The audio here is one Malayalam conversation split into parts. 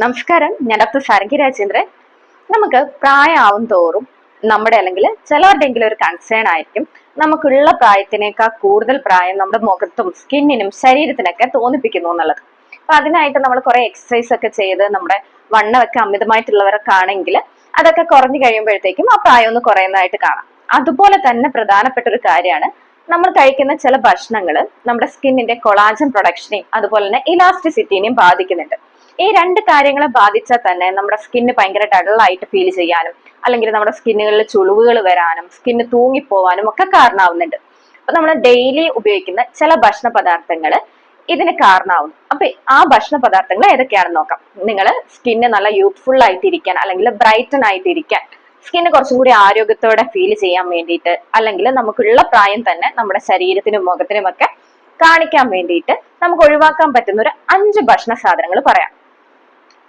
നമസ്കാരം. ഞാൻ ഡോക്ടർ സാരംഗി രാജേന്ദ്രൻ. നമുക്ക് പ്രായമാവും തോറും നമ്മുടെ അല്ലെങ്കിൽ ചിലവരുടെയെങ്കിലും ഒരു കൺസേൺ ആയിരിക്കും. നമുക്കുള്ള പ്രായത്തിനേക്കാൾ കൂടുതൽ പ്രായം നമ്മുടെ മുഖത്തും സ്കിന്നിനും ശരീരത്തിനൊക്കെ തോന്നിപ്പിക്കുന്നു എന്നുള്ളത്. അപ്പൊ അതിനായിട്ട് നമ്മൾ കുറെ എക്സസൈസ് ഒക്കെ ചെയ്ത് നമ്മുടെ വണ്ണമൊക്കെ അമിതമായിട്ടുള്ളവരൊക്കെ ആണെങ്കിൽ അതൊക്കെ കുറഞ്ഞു കഴിയുമ്പോഴത്തേക്കും ആ പ്രായം ഒന്ന് കുറയുന്നതായിട്ട് കാണാം. അതുപോലെ തന്നെ പ്രധാനപ്പെട്ട ഒരു കാര്യമാണ് നമ്മൾ കഴിക്കുന്ന ചില ഭക്ഷണങ്ങൾ നമ്മുടെ സ്കിന്നിന്റെ കൊളാജൻ പ്രൊഡക്ഷനെയും അതുപോലെ തന്നെ ഇലാസ്റ്റിസിറ്റിനെയും ബാധിക്കുന്നുണ്ട്. ഈ രണ്ട് കാര്യങ്ങളെ ബാധിച്ചാൽ തന്നെ നമ്മുടെ സ്കിന്ന് ഭയങ്കര ഡള്ളായിട്ട് ഫീൽ ചെയ്യാനും അല്ലെങ്കിൽ നമ്മുടെ സ്കിന്നുകളിൽ ചുളിവുകൾ വരാനും സ്കിന്ന് തൂങ്ങിപ്പോവാനും ഒക്കെ കാരണമാവുന്നുണ്ട്. അപ്പൊ നമ്മൾ ഡെയിലി ഉപയോഗിക്കുന്ന ചില ഭക്ഷണ പദാർത്ഥങ്ങൾ ഇതിന് കാരണമാവും അപ്പൊ ആ ഭക്ഷണ പദാർത്ഥങ്ങൾ ഏതൊക്കെയാണെന്ന് നോക്കാം. നിങ്ങൾ സ്കിന്ന് നല്ല യൂത്ത്ഫുൾ ആയിട്ടിരിക്കാൻ അല്ലെങ്കിൽ ബ്രൈറ്റൺ ആയിട്ടിരിക്കാൻ സ്കിന്ന് കുറച്ചും കൂടി ആരോഗ്യത്തോടെ ഫീൽ ചെയ്യാൻ വേണ്ടിയിട്ട് അല്ലെങ്കിൽ നമുക്കുള്ള പ്രായം തന്നെ നമ്മുടെ ശരീരത്തിനും മുഖത്തിനും ഒക്കെ കാണിക്കാൻ വേണ്ടിയിട്ട് നമുക്ക് ഒഴിവാക്കാൻ പറ്റുന്ന ഒരു അഞ്ച് ഭക്ഷണ സാധനങ്ങൾ പറയാം.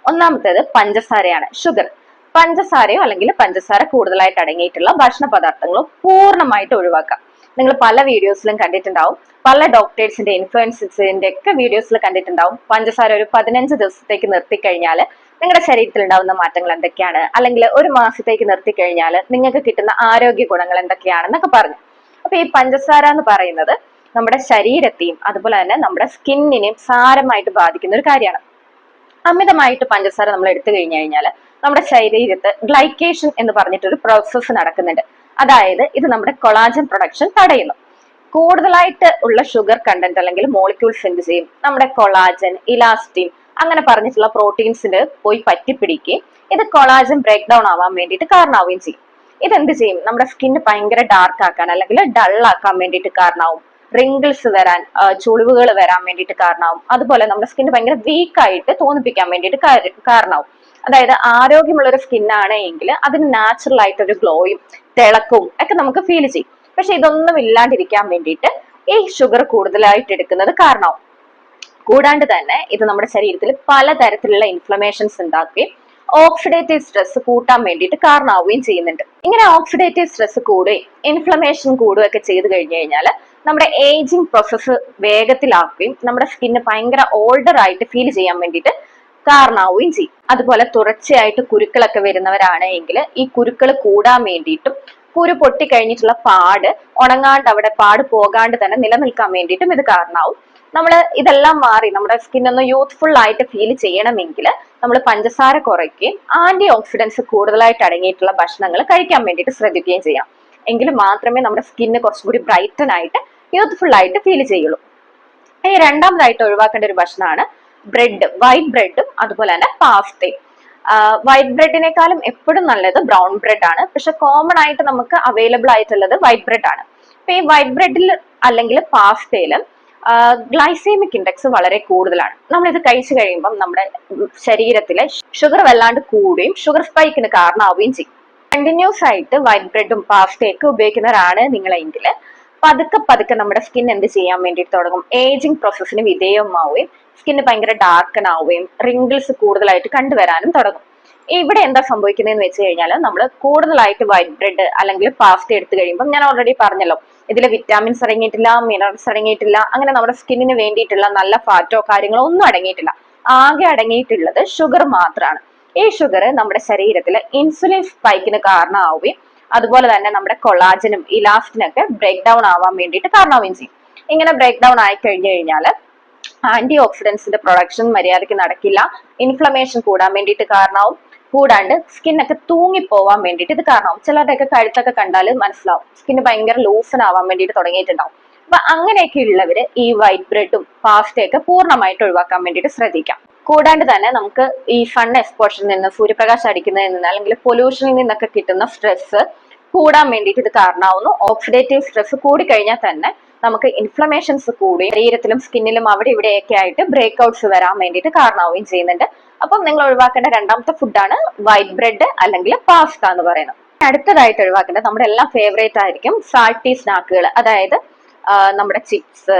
ഒന്നാമത്തേത് പഞ്ചസാരയാണ്. ഷുഗർ പഞ്ചസാരയോ അല്ലെങ്കിൽ പഞ്ചസാര കൂടുതലായിട്ട് അടങ്ങിയിട്ടുള്ള ഭക്ഷണ പദാർത്ഥങ്ങളോ പൂർണമായിട്ട് ഒഴിവാക്കാം. നിങ്ങൾ പല വീഡിയോസിലും കണ്ടിട്ടുണ്ടാവും. പല ഡോക്ടേഴ്സിന്റെ ഇൻഫ്ലുവൻസിന്റെ ഒക്കെ വീഡിയോസിൽ കണ്ടിട്ടുണ്ടാവും. പഞ്ചസാര ഒരു പതിനഞ്ച് ദിവസത്തേക്ക് നിർത്തിക്കഴിഞ്ഞാൽ നിങ്ങളുടെ ശരീരത്തിൽ ഉണ്ടാവുന്ന മാറ്റങ്ങൾ എന്തൊക്കെയാണ്? അല്ലെങ്കിൽ ഒരു മാസത്തേക്ക് നിർത്തിക്കഴിഞ്ഞാൽ നിങ്ങൾക്ക് കിട്ടുന്ന ആരോഗ്യ ഗുണങ്ങൾ എന്തൊക്കെയാണെന്നൊക്കെ പറഞ്ഞു. അപ്പൊ ഈ പഞ്ചസാര എന്ന് പറയുന്നത് നമ്മുടെ ശരീരത്തെയും അതുപോലെ തന്നെ നമ്മുടെ സ്കിന്നിനെയും സാരമായിട്ട് ബാധിക്കുന്ന ഒരു കാര്യമാണ്. അമിതമായിട്ട് പഞ്ചസാര നമ്മൾ എടുത്തു കഴിഞ്ഞു കഴിഞ്ഞാൽ നമ്മുടെ ശരീരത്ത് ഗ്ലൈക്കേഷൻ എന്ന് പറഞ്ഞിട്ടൊരു പ്രോസസ്സ് നടക്കുന്നുണ്ട്. അതായത് ഇത് നമ്മുടെ കൊളാജൻ പ്രൊഡക്ഷൻ തടയുന്നു. കൂടുതലായിട്ട് ഉള്ള ഷുഗർ കണ്ടന്റ് അല്ലെങ്കിൽ മോളിക്യൂൾസ് എന്ത് ചെയ്യും? നമ്മുടെ കൊളാജൻ ഇലാസ്റ്റിൻ അങ്ങനെ പറഞ്ഞിട്ടുള്ള പ്രോട്ടീൻസിന് പോയി പറ്റിപ്പിടിക്കുകയും ഇത് കൊളാജൻ ബ്രേക്ക് ഡൗൺ ആവാൻ വേണ്ടിയിട്ട് കാരണമാവുകയും ചെയ്യും. ഇതെന്ത് ചെയ്യും? നമ്മുടെ സ്കിന്ന് ഭയങ്കര ഡാർക്ക് ആക്കാൻ അല്ലെങ്കിൽ ഡൾ ആക്കാൻ വേണ്ടിയിട്ട് കാരണമാവും റിങ്കിൾസ് വരാൻ ചുളിവുകൾ വരാൻ വേണ്ടിയിട്ട് കാരണമാവും. അതുപോലെ നമ്മുടെ സ്കിന്ന് ഭയങ്കര വീക്ക് ആയിട്ട് തോന്നിപ്പിക്കാൻ വേണ്ടിയിട്ട് കാരണമാവും. അതായത് ആരോഗ്യമുള്ള ഒരു സ്കിന്നാണ് എങ്കിൽ അതിന് നാച്ചുറൽ ആയിട്ട് ഒരു ഗ്ലോയും തിളക്കവും ഒക്കെ നമുക്ക് ഫീൽ ചെയ്യും. പക്ഷെ ഇതൊന്നും ഇല്ലാണ്ടിരിക്കാൻ വേണ്ടിയിട്ട് ഈ ഷുഗർ കൂടുതലായിട്ട് എടുക്കുന്നത് കാരണമാവും. കൂടാണ്ട് തന്നെ ഇത് നമ്മുടെ ശരീരത്തിൽ പലതരത്തിലുള്ള ഇൻഫ്ലമേഷൻസ് ഉണ്ടാക്കുകയും ഓക്സിഡേറ്റീവ് സ്ട്രെസ് കൂട്ടാൻ വേണ്ടിയിട്ട് കാരണമാവുകയും ചെയ്യുന്നുണ്ട്. ഇങ്ങനെ ഓക്സിഡേറ്റീവ് സ്ട്രെസ് കൂടുകയും ഇൻഫ്ലമേഷൻ കൂടുകയും ഒക്കെ ചെയ്തു കഴിഞ്ഞു കഴിഞ്ഞാൽ നമ്മുടെ ഏജിങ് പ്രോസസ്സ് വേഗത്തിലാക്കുകയും നമ്മുടെ സ്കിന്ന് ഭയങ്കര ഓൾഡർ ആയിട്ട് ഫീൽ ചെയ്യാൻ വേണ്ടിയിട്ട് കാരണമാവുകയും ചെയ്യും. അതുപോലെ തുടർച്ചയായിട്ട് കുരുക്കളൊക്കെ വരുന്നവരാണെങ്കിൽ ഈ കുരുക്കൾ കൂടാൻ വേണ്ടിയിട്ടും കുരു പൊട്ടിക്കഴിഞ്ഞിട്ടുള്ള പാട് ഉണങ്ങാണ്ട് അവിടെ പാട് പോകാണ്ട് തന്നെ നിലനിൽക്കാൻ വേണ്ടിയിട്ടും ഇത് കാരണമാവും. നമ്മൾ ഇതെല്ലാം മാറി നമ്മുടെ സ്കിൻ ഒന്ന് യൂത്ത്ഫുൾ ആയിട്ട് ഫീൽ ചെയ്യണമെങ്കിൽ നമ്മൾ പഞ്ചസാര കുറയ്ക്കുകയും ആന്റി ഓക്സിഡൻസ് കൂടുതലായിട്ട് അടങ്ങിയിട്ടുള്ള ഭക്ഷണങ്ങൾ കഴിക്കാൻ വേണ്ടിയിട്ട് ശ്രദ്ധിക്കുകയും ചെയ്യാം. എങ്കിൽ മാത്രമേ നമ്മുടെ സ്കിന്ന് കുറച്ചുകൂടി ബ്രൈറ്റൻ ആയിട്ട് യൂത്ത്ഫുൾ ആയിട്ട് ഫീൽ ചെയ്യുള്ളൂ. ഇനി രണ്ടാമതായിട്ട് ഒഴിവാക്കേണ്ട ഒരു ഭക്ഷണമാണ് ബ്രെഡ് വൈറ്റ് ബ്രെഡും അതുപോലെ തന്നെ പാസ്തയും വൈറ്റ് ബ്രെഡിനേക്കാളും എപ്പോഴും നല്ലത് ബ്രൗൺ ബ്രെഡ് ആണ്. പക്ഷെ കോമൺ ആയിട്ട് നമുക്ക് അവൈലബിൾ ആയിട്ടുള്ളത് വൈറ്റ് ബ്രെഡ് ആണ്. അപ്പൊ ഈ വൈറ്റ് ബ്രെഡിൽ അല്ലെങ്കിൽ പാസ്തയിലും ഗ്ലൈസേമിക് ഇൻഡെക്സ് വളരെ കൂടുതലാണ്. നമ്മൾ ഇത് കഴിച്ചു കഴിയുമ്പം നമ്മുടെ ശരീരത്തിലെ ഷുഗർ വല്ലാണ്ട് കൂടുകയും ഷുഗർ സ്പൈക്കിന് കാരണമാവുകയും ചെയ്യും. കണ്ടിന്യൂസ് ആയിട്ട് വൈറ്റ് ബ്രെഡും പാസ്റ്റയൊക്കെ ഉപയോഗിക്കുന്നവരാണ് നിങ്ങളെങ്കിൽ പതുക്കെ പതുക്കെ നമ്മുടെ സ്കിൻ എന്ത് ചെയ്യാൻ വേണ്ടിയിട്ട് തുടങ്ങും? ഏജിങ് പ്രോസസ്സിന് വിധേയമാവുകയും സ്കിന്ന് ഭയങ്കര ഡാർക്കൻ ആവുകയും റിങ്കിൾസ് കൂടുതലായിട്ട് കണ്ടുവരാനും തുടങ്ങും. ഇവിടെ എന്താ സംഭവിക്കുന്നതെന്ന് വെച്ച് കഴിഞ്ഞാൽ നമ്മൾ കൂടുതലായിട്ട് വൈറ്റ് ബ്രെഡ് അല്ലെങ്കിൽ പാസ്ത എടുത്തു കഴിയുമ്പോൾ ഞാൻ ഓൾറെഡി പറഞ്ഞല്ലോ. ഇതിൽ വിറ്റാമിൻസ് അടങ്ങിയിട്ടില്ല മിനറൽസ് അടങ്ങിയിട്ടില്ല അങ്ങനെ നമ്മുടെ സ്കിന്നിന് വേണ്ടിയിട്ടുള്ള നല്ല ഫാറ്റോ കാര്യങ്ങളോ ഒന്നും അടങ്ങിയിട്ടില്ല. ആകെ അടങ്ങിയിട്ടുള്ളത് ഷുഗർ മാത്രമാണ് ഈ ഷുഗർ നമ്മുടെ ശരീരത്തിൽ ഇൻസുലിൻ സ്പൈക്കിന് കാരണമാവുകയും അതുപോലെ തന്നെ നമ്മുടെ കൊളാജനും ഇലാസ്റ്റിനൊക്കെ ബ്രേക്ക് ഡൗൺ ആവാൻ വേണ്ടിയിട്ട് കാരണമാവുകയും ചെയ്യും. ഇങ്ങനെ ബ്രേക്ക് ഡൗൺ ആയി കഴിഞ്ഞു കഴിഞ്ഞാൽ ആന്റി ഓക്സിഡൻസിന്റെ പ്രൊഡക്ഷൻ മര്യാദയ്ക്ക് നടക്കില്ല. ഇൻഫ്ലമേഷൻ കൂടാൻ വേണ്ടിയിട്ട് കാരണമാവും കൂടാണ്ട് സ്കിന്നൊക്കെ തൂങ്ങിപ്പോവാൻ വേണ്ടിയിട്ട് ഇത് കാരണം ചിലരുടെയൊക്കെ കഴുത്തൊക്കെ കണ്ടാൽ മനസ്സിലാവും. സ്കിന്ന് ഭയങ്കര ലൂസൺ ആവാൻ വേണ്ടിയിട്ട് തുടങ്ങിയിട്ടുണ്ടാവും. അപ്പൊ അങ്ങനെയൊക്കെ ഉള്ളവര് ഈ വൈറ്റ് ബ്രെഡും പാസ്റ്റയൊക്കെ പൂർണമായിട്ട് ഒഴിവാക്കാൻ വേണ്ടിയിട്ട് ശ്രദ്ധിക്കാം. കൂടാണ്ട് തന്നെ നമുക്ക് ഈ സൺ എക്സ്പോഷറിൽ നിന്ന് സൂര്യപ്രകാശം അടിക്കുന്നതിൽ നിന്ന് അല്ലെങ്കിൽ പൊല്യൂഷനിൽ നിന്നൊക്കെ കിട്ടുന്ന സ്ട്രെസ് കൂടാൻ വേണ്ടിയിട്ട് ഇത് കാരണമാവുന്നു. ഓക്സിഡേറ്റീവ് സ്ട്രെസ് കൂടിക്കഴിഞ്ഞാൽ തന്നെ നമുക്ക് ഇൻഫ്ലമേഷൻസ് കൂടി ശരീരത്തിലും സ്കിന്നിലും അവിടെ ഇവിടെയൊക്കെ ആയിട്ട് ബ്രേക്ക് ഔട്ട്സ് വരാൻ വേണ്ടിയിട്ട് കാരണമാവുകയും ചെയ്യുന്നുണ്ട്. അപ്പം നിങ്ങൾ ഒഴിവാക്കേണ്ട രണ്ടാമത്തെ ഫുഡാണ് വൈറ്റ് ബ്രെഡ് അല്ലെങ്കിൽ പാസ്ത എന്ന് പറയുന്നത്. അടുത്തതായിട്ട് ഒഴിവാക്കേണ്ടത് നമ്മുടെ എല്ലാം ഫേവറേറ്റ് ആയിരിക്കും സാൾട്ടി സ്നാക്കുകൾ അതായത് നമ്മുടെ ചിപ്സ്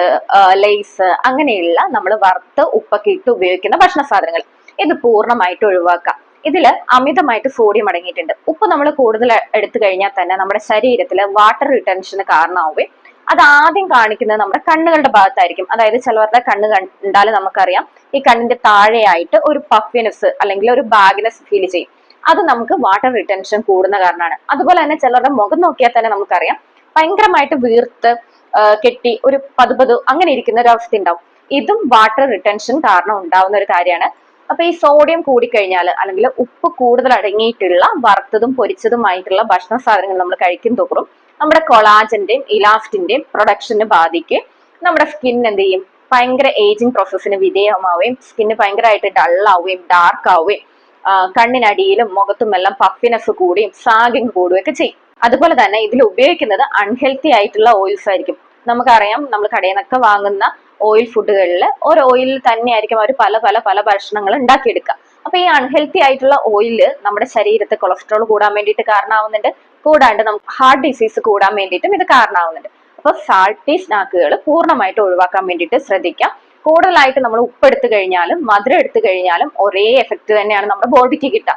ലേസ് അങ്ങനെയുള്ള നമ്മൾ വറുത്ത് ഉപ്പൊക്കെ ഇട്ട് ഉപയോഗിക്കുന്ന ഭക്ഷണ സാധനങ്ങൾ. ഇത് പൂർണമായിട്ട് ഒഴിവാക്കാം ഇതിൽ അമിതമായിട്ട് സോഡിയം അടങ്ങിയിട്ടുണ്ട്. ഉപ്പ് നമ്മൾ കൂടുതൽ എടുത്തു കഴിഞ്ഞാൽ തന്നെ നമ്മുടെ ശരീരത്തിൽ വാട്ടർ റിട്ടൻഷന് കാരണമാവുകയും അത് ആദ്യം കാണിക്കുന്നത് നമ്മുടെ കണ്ണുകളുടെ ഭാഗത്തായിരിക്കും. അതായത് ചിലവരുടെ കണ്ണ് കണ്ടാൽ നമുക്കറിയാം. ഈ കണ്ണിന്റെ താഴെയായിട്ട് ഒരു പഫിനെസ് അല്ലെങ്കിൽ ഒരു ബാഗിനെസ് ഫീൽ ചെയ്യും. അത് നമുക്ക് വാട്ടർ റിട്ടൻഷൻ കൂടുന്ന കാരണമാണ്. അതുപോലെ തന്നെ ചിലരുടെ മുഖം നോക്കിയാൽ തന്നെ നമുക്കറിയാം. ഭയങ്കരമായിട്ട് വീർത്ത് കെട്ടി ഒരു പതുപതു അങ്ങനെ ഇരിക്കുന്ന ഒരു അവസ്ഥ ഉണ്ടാവും. ഇതും വാട്ടർ റിട്ടൻഷൻ കാരണം ഉണ്ടാവുന്ന ഒരു കാര്യമാണ്. അപ്പൊ ഈ സോഡിയം കൂടിക്കഴിഞ്ഞാൽ അല്ലെങ്കിൽ ഉപ്പ് കൂടുതൽ അടങ്ങിയിട്ടുള്ള വറുത്തതും പൊരിച്ചതുമായിട്ടുള്ള ഭക്ഷണ സാധനങ്ങൾ നമ്മൾ കഴിക്കും തോറും നമ്മുടെ കൊളാജന്റെയും ഇലാസ്റ്റിന്റെയും പ്രൊഡക്ഷന് ബാധിക്കും. നമ്മുടെ സ്കിൻ എന്ത് ചെയ്യും? ഭയങ്കര ഏജിങ് പ്രോസസ്സിന് വിധേയമാവുകയും സ്കിന്ന് ഭയങ്കരമായിട്ട് ഡള്ളാവുകയും ഡാർക്ക് ആവുകയും കണ്ണിനടിയിലും മുഖത്തും എല്ലാം പഫിനെസ് കൂടുകയും സാഗിങ് കൂടുകയൊക്കെ ചെയ്യും. അതുപോലെ തന്നെ ഇതിൽ ഉപയോഗിക്കുന്നത് അൺഹെൽത്തി ആയിട്ടുള്ള ഓയിൽസ് ആയിരിക്കും. നമുക്കറിയാം നമ്മൾ കടയിൽ നിന്നൊക്കെ വാങ്ങുന്ന ഓയിൽ ഫുഡുകളിൽ ഒരു ഓയിലിൽ തന്നെയായിരിക്കും അവർ പല പല പല ഭക്ഷണങ്ങൾ ഉണ്ടാക്കിയെടുക്കുക. അപ്പൊ ഈ അൺഹെൽത്തി ആയിട്ടുള്ള ഓയിൽ നമ്മുടെ ശരീരത്തെ കൊളസ്ട്രോൾ കൂടാൻ വേണ്ടിയിട്ട് കാരണമാവുന്നുണ്ട്. കൂടാണ്ട് നമുക്ക് ഹാർട്ട് ഡിസീസ് കൂടാൻ വേണ്ടിയിട്ടും ഇത് കാരണമാവുന്നുണ്ട്. അപ്പൊ സാൾട്ടി സ്നാക്കുകൾ പൂർണമായിട്ട് ഒഴിവാക്കാൻ വേണ്ടിയിട്ട് ശ്രദ്ധിക്കാം. കൂടുതലായിട്ട് നമ്മൾ ഉപ്പ് എടുത്തു കഴിഞ്ഞാലും മധുരം എടുത്തു കഴിഞ്ഞാലും ഒരേ എഫക്റ്റ് തന്നെയാണ് നമ്മുടെ ബോഡിക്ക് കിട്ടുക.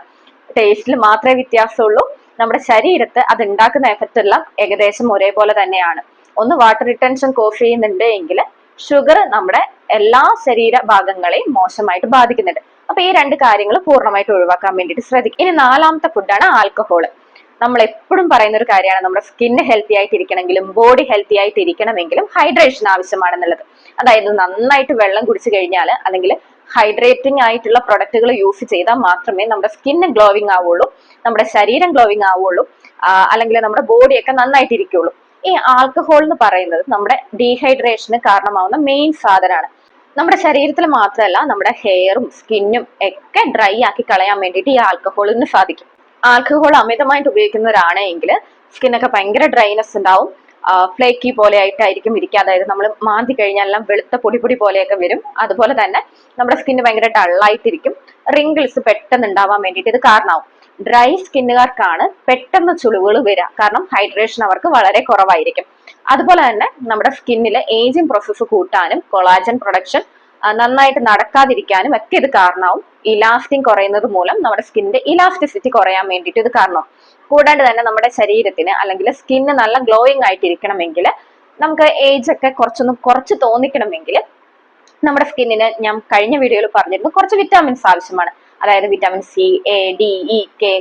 ടേസ്റ്റിൽ മാത്രമേ വ്യത്യാസമുള്ളൂ. നമ്മുടെ ശരീരത്ത് അത് ഉണ്ടാക്കുന്ന എഫക്റ്റ് എല്ലാം ഏകദേശം ഒരേപോലെ തന്നെയാണ്. ഒന്ന് വാട്ടർ റിട്ടൻഷൻ കോഫ് ചെയ്യുന്നുണ്ട് എങ്കിൽ ഷുഗർ നമ്മുടെ എല്ലാ ശരീര ഭാഗങ്ങളെയും മോശമായിട്ട് ബാധിക്കുന്നുണ്ട്. അപ്പൊ ഈ രണ്ട് കാര്യങ്ങൾ പൂർണമായിട്ട് ഒഴിവാക്കാൻ വേണ്ടിയിട്ട് ശ്രദ്ധിക്കും ഇനി നാലാമത്തെ ഫുഡാണ് ആൽക്കഹോൾ നമ്മൾ എപ്പോഴും പറയുന്ന ഒരു കാര്യമാണ് നമ്മുടെ സ്കിന്ന് ഹെൽത്തി ആയിട്ട് ഇരിക്കണമെങ്കിലും ബോഡി ഹെൽത്തി ആയിട്ട് ഇരിക്കണമെങ്കിലും ഹൈഡ്രേഷൻ ആവശ്യമാണെന്നുള്ളത്. അതായത് നന്നായിട്ട് വെള്ളം കുടിച്ചു കഴിഞ്ഞാൽ അല്ലെങ്കിൽ ഹൈഡ്രേറ്റിംഗ് ആയിട്ടുള്ള പ്രൊഡക്റ്റുകൾ യൂസ് ചെയ്താൽ മാത്രമേ നമ്മുടെ സ്കിന്ന് ഗ്ലോവിങ് ആവുള്ളൂ നമ്മുടെ ശരീരം ഗ്ലോവിങ് ആവുള്ളൂ അല്ലെങ്കിൽ നമ്മുടെ ബോഡിയൊക്കെ നന്നായിട്ട് ഇരിക്കുള്ളൂ ഈ ആൽക്കഹോൾ എന്ന് പറയുന്നത് നമ്മുടെ ഡീഹൈഡ്രേഷന് കാരണമാവുന്ന മെയിൻ സാധനമാണ്. നമ്മുടെ ശരീരത്തിൽ മാത്രമല്ല നമ്മുടെ ഹെയറും സ്കിന്നും ഒക്കെ ഡ്രൈ ആക്കി കളയാൻ വേണ്ടിയിട്ട് ഈ ആൽക്കഹോളിന് സാധിക്കും. ആൽക്കഹോൾ അമിതമായിട്ട് ഉപയോഗിക്കുന്നവരാണ് എങ്കിൽ സ്കിന്നൊക്കെ ഭയങ്കര ഡ്രൈനെസ് ഉണ്ടാവും. ഫ്ലേക്കി പോലെ ആയിട്ടായിരിക്കും ഇരിക്കുക. അതായത് നമ്മൾ മാന്തി കഴിഞ്ഞാൽ എല്ലാം വെളുത്ത പൊടി പൊടി പോലെയൊക്കെ വരും. അതുപോലെ തന്നെ നമ്മുടെ സ്കിന്ന് ഭയങ്കര ഡള്ളായിട്ടിരിക്കും. റിങ്കിൾസ് പെട്ടെന്ന് ഉണ്ടാവാൻ വേണ്ടിയിട്ട് ഇത് കാരണമാവും. ഡ്രൈ സ്കിന്നുകാർക്കാണ് പെട്ടെന്ന് ചുളിവുകൾ വരിക. കാരണം ഹൈഡ്രേഷൻ അവർക്ക് വളരെ കുറവായിരിക്കും. അതുപോലെ തന്നെ നമ്മുടെ സ്കിന്നിലെ ഏജിങ് പ്രോസസ്സ് കൂട്ടാനും കൊളാജൻ പ്രൊഡക്ഷൻ നന്നായിട്ട് നടക്കാതിരിക്കാനും ഒക്കെ ഇത് കാരണമാവും. ഇലാസ്റ്റിക് കുറയുന്നത് മൂലം നമ്മുടെ സ്കിന്നിന്റെ ഇലാസ്റ്റിസിറ്റി കുറയാൻ വേണ്ടിയിട്ട് ഇത് കാരണം. കൂടാണ്ട് തന്നെ നമ്മുടെ ശരീരത്തിന് അല്ലെങ്കിൽ സ്കിന്ന് നല്ല ഗ്ലോയിങ് ആയിട്ടിരിക്കണമെങ്കിൽ നമുക്ക് ഏജ് ഒക്കെ കുറച്ചൊന്ന് കുറച്ച് തോന്നിക്കണമെങ്കിൽ നമ്മുടെ സ്കിന്നിന് ഞാൻ കഴിഞ്ഞ വീഡിയോയിൽ പറഞ്ഞിരുന്നു കുറച്ച് വിറ്റാമിൻസ് ആവശ്യമാണ്. അതായത് vitamin C A D E K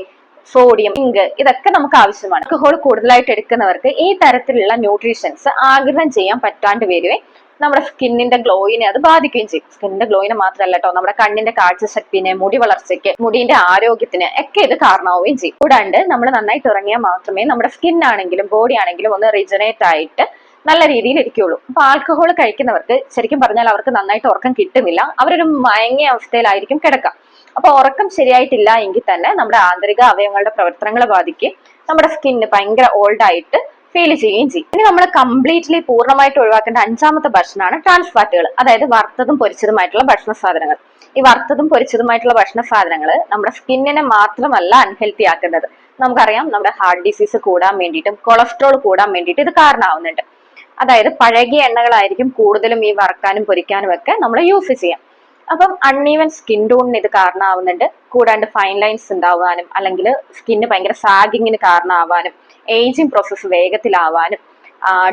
sodium zinc ഇതൊക്കെ നമുക്ക് ആവശ്യമാണ്. ആൽക്കഹോൾ കൂടുതലായിട്ട് എടുക്കുന്നവർക്ക് ഈ തരത്തിലുള്ള ന്യൂട്രീഷൻസ് ആഗിരണം ചെയ്യാൻ പറ്റാണ്ട് വരികയും നമ്മുടെ സ്കിന്നിന്റെ ഗ്ലോയിനെ അത് ബാധിക്കുകയും ചെയ്യും. സ്കിന്നിന്റെ ഗ്ലോയിനെ മാത്രമല്ല കേട്ടോ നമ്മുടെ കണ്ണിന്റെ കാഴ്ചശക്തിനെ മുടി വളർച്ചയ്ക്ക് മുടിന്റെ ആരോഗ്യത്തിന് ഒക്കെ ഇത് കാരണമാവുകയും ചെയ്യും. കൂടാണ്ട് നമ്മൾ നന്നായിട്ട് ഉറങ്ങിയാൽ മാത്രമേ നമ്മുടെ സ്കിൻ ആണെങ്കിലും ബോഡി ആണെങ്കിലും ഒന്ന് റിജനേറ്റ് ആയിട്ട് നല്ല രീതിയിൽ ഇരിക്കുകയുള്ളൂ. അപ്പൊ ആൽക്കഹോൾ കഴിക്കുന്നവർക്ക് ശരിക്കും പറഞ്ഞാൽ അവർക്ക് നന്നായിട്ട് ഉറക്കം കിട്ടുന്നില്ല. അവരൊരു മയങ്ങിയ അവസ്ഥയിലായിരിക്കും കിടക്കുക. അപ്പൊ ഉറക്കം ശരിയായിട്ടില്ല എങ്കിൽ തന്നെ നമ്മുടെ ആന്തരിക അവയവങ്ങളുടെ പ്രവർത്തനങ്ങളെ ബാധിക്കും. നമ്മുടെ സ്കിന്ന് ഭയങ്കര ഓൾഡ് ആയിട്ട് ഫീൽ ചെയ്യുകയും ചെയ്യും. ഇനി നമ്മൾ കംപ്ലീറ്റ്ലി പൂർണമായിട്ട് ഒഴിവാക്കേണ്ട അഞ്ചാമത്തെ ഭക്ഷണമാണ് ട്രാൻസ് ഫാറ്റുകൾ അതായത് വറുത്തതും പൊരിച്ചതുമായിട്ടുള്ള ഭക്ഷണ സാധനങ്ങൾ. ഈ വറുത്തതും പൊരിച്ചതുമായിട്ടുള്ള ഭക്ഷണ സാധനങ്ങൾ നമ്മുടെ സ്കിന്നിനെ മാത്രമല്ല അൺഹെൽത്തി ആക്കുന്നത്. നമുക്കറിയാം നമ്മുടെ ഹാർട്ട് ഡിസീസ് കൂടാൻ വേണ്ടിയിട്ടും കൊളസ്ട്രോൾ കൂടാൻ വേണ്ടിയിട്ട് ഇത് കാരണമാവുന്നുണ്ട്. അതായത് പഴകിയ എണ്ണകളായിരിക്കും കൂടുതലും ഈ വറുക്കാനും പൊരിക്കാനും ഒക്കെ നമ്മൾ യൂസ് ചെയ്യാം. അപ്പം അൺഈവൻ സ്കിൻ ടോണിന് ഇത് കാരണമാവുന്നുണ്ട് കൂടാണ്ട് ഫൈൻ ലൈൻസ് ഉണ്ടാവാനും അല്ലെങ്കിൽ സ്കിന്ന് ഭയങ്കര സാഗിങ്ങിന് കാരണമാവാനും ഏജിങ് പ്രോസസ്സ് വേഗത്തിലാവാനും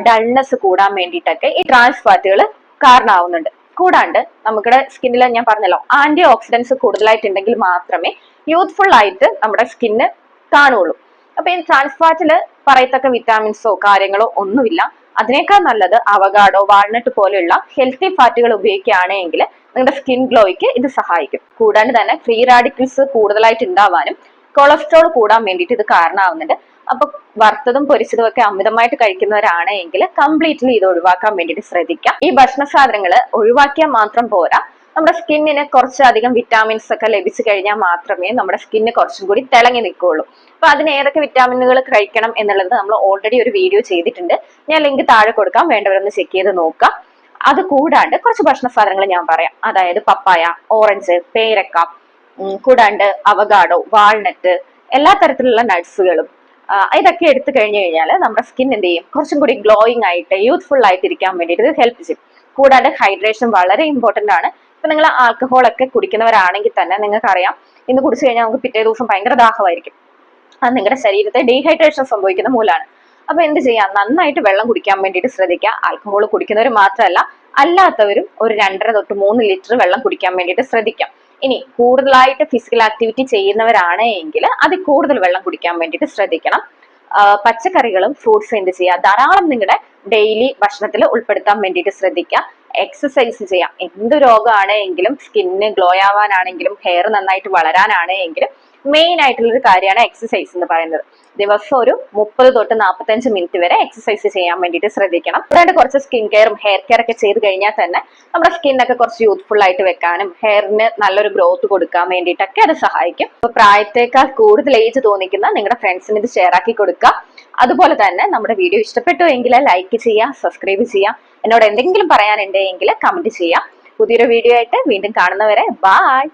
ഡൾനെസ് കൂടാൻ വേണ്ടിയിട്ടൊക്കെ ഈ ട്രാൻസ് ഫാറ്റുകൾ കാരണമാവുന്നുണ്ട് കൂടാണ്ട് നമ്മുടെ സ്കിന്നിൽ ഞാൻ പറഞ്ഞല്ലോ ആന്റി ഓക്സിഡൻസ് കൂടുതലായിട്ടുണ്ടെങ്കിൽ മാത്രമേ യൂത്ത്ഫുൾ ആയിട്ട് നമ്മുടെ സ്കിന്ന് കാണുള്ളൂ. അപ്പൊ ഈ ട്രാൻസ് ഫാറ്റിൽ പറയത്തക്ക വിറ്റാമിൻസോ കാര്യങ്ങളോ ഒന്നുമില്ല. അതിനേക്കാൾ നല്ലത് അവഗാഡോ വാൾനട്ട് പോലെയുള്ള ഹെൽത്തി ഫാറ്റുകൾ ഉപയോഗിക്കുകയാണെങ്കിൽ നിങ്ങളുടെ സ്കിൻ ഗ്ലോയ്ക്ക് ഇത് സഹായിക്കും. കൂടാണ്ട് തന്നെ ഫ്രീ റാഡിക്കൽസ് കൂടുതലായിട്ട് ഉണ്ടാവാനും കൊളസ്ട്രോൾ കൂടാൻ വേണ്ടിയിട്ട് ഇത് കാരണമാവുന്നുണ്ട് അപ്പൊ വറുത്തതും പൊരിച്ചതും ഒക്കെ അമിതമായിട്ട് കഴിക്കുന്നവരാണെങ്കിൽ കംപ്ലീറ്റ്ലി ഇത് ഒഴിവാക്കാൻ വേണ്ടിയിട്ട് ശ്രദ്ധിക്കാം. ഈ ഭക്ഷണ സാധനങ്ങൾ ഒഴിവാക്കിയാൽ മാത്രം പോരാ. നമ്മുടെ സ്കിന്നിന് കുറച്ചധികം വിറ്റാമിൻസ് ഒക്കെ ലഭിച്ചു കഴിഞ്ഞാൽ മാത്രമേ നമ്മുടെ സ്കിന്ന് കുറച്ചും കൂടി തിളങ്ങി നിൽക്കുകയുള്ളൂ അപ്പൊ അതിന് ഏതൊക്കെ വിറ്റാമിനുകൾ കഴിക്കണം എന്നുള്ളത് നമ്മൾ ഓൾറെഡി ഒരു വീഡിയോ ചെയ്തിട്ടുണ്ട്. ഞാൻ ലിങ്ക് താഴെ കൊടുക്കാം. വേണ്ടവരൊന്ന് ചെക്ക് ചെയ്ത് നോക്കാം. അത് കൂടാണ്ട് കുറച്ച് ഭക്ഷണ സാധനങ്ങൾ ഞാൻ പറയാം. അതായത് പപ്പായ ഓറഞ്ച് പേരക്ക കൂടാണ്ട് അവഗാഡോ വാൾനട്ട് എല്ലാ തരത്തിലുള്ള നട്ട്സുകളും ഇതൊക്കെ എടുത്തു കഴിഞ്ഞു കഴിഞ്ഞാൽ നമ്മുടെ സ്കിൻ എന്ത് ചെയ്യും? കുറച്ചും കൂടി ഗ്ലോയിങ് ആയിട്ട് യൂത്ത്ഫുൾ ആയിട്ട് ഇരിക്കാൻ വേണ്ടിയിട്ട് ഇത് ഹെൽപ്പ് ചെയ്യും. കൂടാണ്ട് ഹൈഡ്രേഷൻ വളരെ ഇമ്പോർട്ടന്റ് ആണ്. ഇപ്പൊ നിങ്ങൾ ആൽക്കഹോൾ ഒക്കെ കുടിക്കുന്നവരാണെങ്കിൽ തന്നെ നിങ്ങൾക്ക് അറിയാം ഇന്ന് കുടിച്ചു കഴിഞ്ഞാൽ നമുക്ക് പിറ്റേ ദിവസം ഭയങ്കര ദാഹമായിരിക്കും. അത് നിങ്ങളുടെ ശരീരത്തെ ഡീഹൈഡ്രേഷൻ സംഭവിക്കുന്ന മൂലമാണ് അപ്പൊ എന്ത് ചെയ്യാം? നന്നായിട്ട് വെള്ളം കുടിക്കാൻ വേണ്ടിയിട്ട് ശ്രദ്ധിക്കുക. ആൽക്കഹോൾ കുടിക്കുന്നവർ മാത്രമല്ല അല്ലാത്തവരും ഒരു രണ്ടര തൊട്ട് മൂന്ന് ലിറ്റർ വെള്ളം കുടിക്കാൻ വേണ്ടിയിട്ട് ശ്രദ്ധിക്കാം. ഇനി കൂടുതലായിട്ട് ഫിസിക്കൽ ആക്ടിവിറ്റി ചെയ്യുന്നവരാണ് എങ്കിൽ അതിൽ കൂടുതൽ വെള്ളം കുടിക്കാൻ വേണ്ടിയിട്ട് ശ്രദ്ധിക്കണം. പച്ചക്കറികളും ഫ്രൂട്ട്സും എന്ത് ചെയ്യുക? ധാരാളം നിങ്ങളുടെ ഡെയിലി ഭക്ഷണത്തിൽ ഉൾപ്പെടുത്താൻ വേണ്ടിയിട്ട് ശ്രദ്ധിക്കുക. എക്സസൈസ് ചെയ്യാം. എന്ത് രോഗമാണെങ്കിലും സ്കിന്ന് ഗ്ലോ ആവാനാണെങ്കിലും ഹെയർ നന്നായിട്ട് വളരാനാണ് എങ്കിലും മെയിൻ ആയിട്ടുള്ള ഒരു കാര്യമാണ് എക്സസൈസ് എന്ന് പറയുന്നത്. ദിവസം ഒരു മുപ്പത് തൊട്ട് നാൽപ്പത്തഞ്ച് മിനിറ്റ് വരെ എക്സസൈസ് ചെയ്യാൻ വേണ്ടിയിട്ട് ശ്രദ്ധിക്കണം. അതായത് കുറച്ച് സ്കിൻ കെയറും ഹെയർ കെയർ ഒക്കെ ചെയ്ത് കഴിഞ്ഞാൽ തന്നെ നമ്മുടെ സ്കിന്നൊക്കെ കുറച്ച് യൂത്ത്ഫുൾ ആയിട്ട് വെക്കാനും ഹെയറിന് നല്ലൊരു ഗ്രോത്ത് കൊടുക്കാൻ വേണ്ടിയിട്ടൊക്കെ അത് സഹായിക്കും. അപ്പൊ പ്രായത്തേക്കാൾ കൂടുതൽ ഏജ് തോന്നിക്കുന്ന നിങ്ങളുടെ ഫ്രണ്ട്സിന് ഇത് ഷെയർ ആക്കി കൊടുക്കുക. അതുപോലെ തന്നെ നമ്മുടെ വീഡിയോ ഇഷ്ടപ്പെട്ടു എങ്കിൽ ലൈക്ക് ചെയ്യാം സബ്സ്ക്രൈബ് ചെയ്യാം എന്നോട് എന്തെങ്കിലും പറയാനുണ്ടെങ്കിൽ കമന്റ് ചെയ്യാം പുതിയൊരു വീഡിയോ ആയിട്ട് വീണ്ടും കാണുന്നവരെ ബായ്